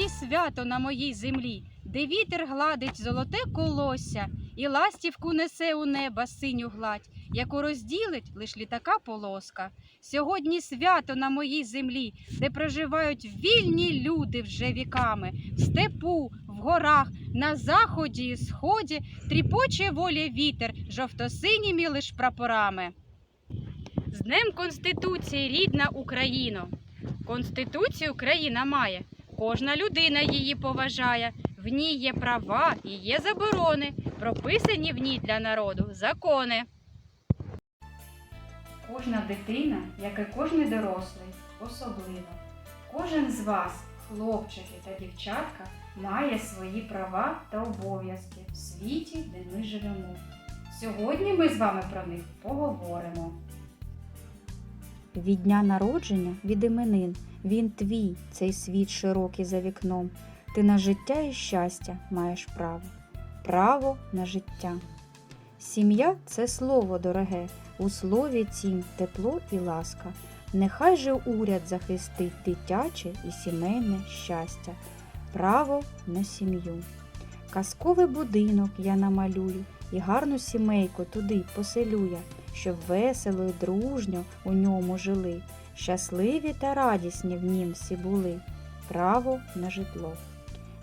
свято на моїй землі, де вітер гладить золоте колосся, і ластівку несе у неба синю гладь, яку розділить лиш літака полоска. Сьогодні свято на моїй землі, де проживають вільні люди вже віками, в степу, в горах, на заході і сході тріпоче воля вітер жовто-синіми лиш прапорами. З Днем Конституції, рідна Україно! Конституцію Україна має, кожна людина її поважає. В ній є права і є заборони, прописані в ній для народу закони. Кожна дитина, як і кожний дорослий, особливо. Кожен з вас, хлопчики та дівчатка, має свої права та обов'язки в світі, де ми живемо. Сьогодні ми з вами про них поговоримо. Від дня народження, від іменин, він твій, цей світ широкий за вікном. Ти на життя і щастя маєш право, право на життя. Сім'я це слово дороге, у слові цім тепло і ласка. Нехай же уряд захистить дитяче і сімейне щастя, право на сім'ю. Казковий будинок я намалюю і гарну сімейку туди поселю я щоб весело й дружньо у ньому жили, щасливі та радісні в нім всі були, право на житло.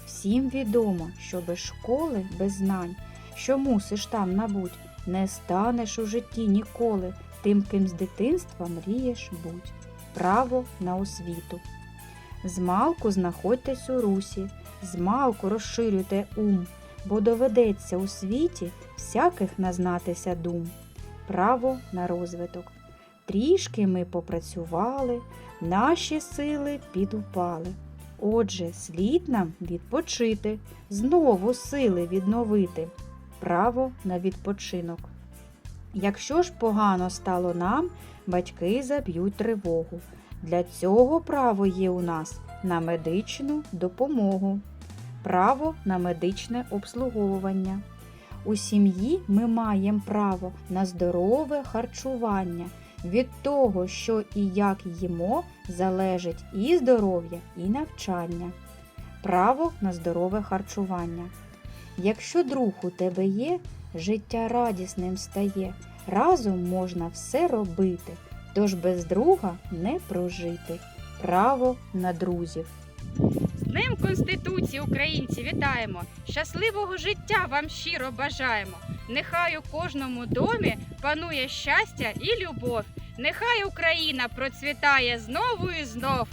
Всім відомо, що без школи, без знань, що мусиш там набуть, не станеш у житті ніколи тим, ким з дитинства мрієш будь. Право на освіту. Змалку знаходьтесь у русі, змалку розширюйте ум, бо доведеться у світі всяких назнатися дум право на розвиток. Трішки ми попрацювали, наші сили підупали. Отже, слід нам відпочити, знову сили відновити. Право на відпочинок. Якщо ж погано стало нам, батьки заб'ють тривогу. Для цього право є у нас на медичну допомогу, право на медичне обслуговування. У сім'ї ми маємо право на здорове харчування. Від того, що і як їмо, залежить і здоров'я, і навчання. Право на здорове харчування. Якщо друг у тебе є, життя радісним стає. Разом можна все робити, тож без друга не прожити. Право на друзів. Конституції українці вітаємо! Щасливого життя вам щиро бажаємо! Нехай у кожному домі панує щастя і любов. Нехай Україна процвітає знову і знов.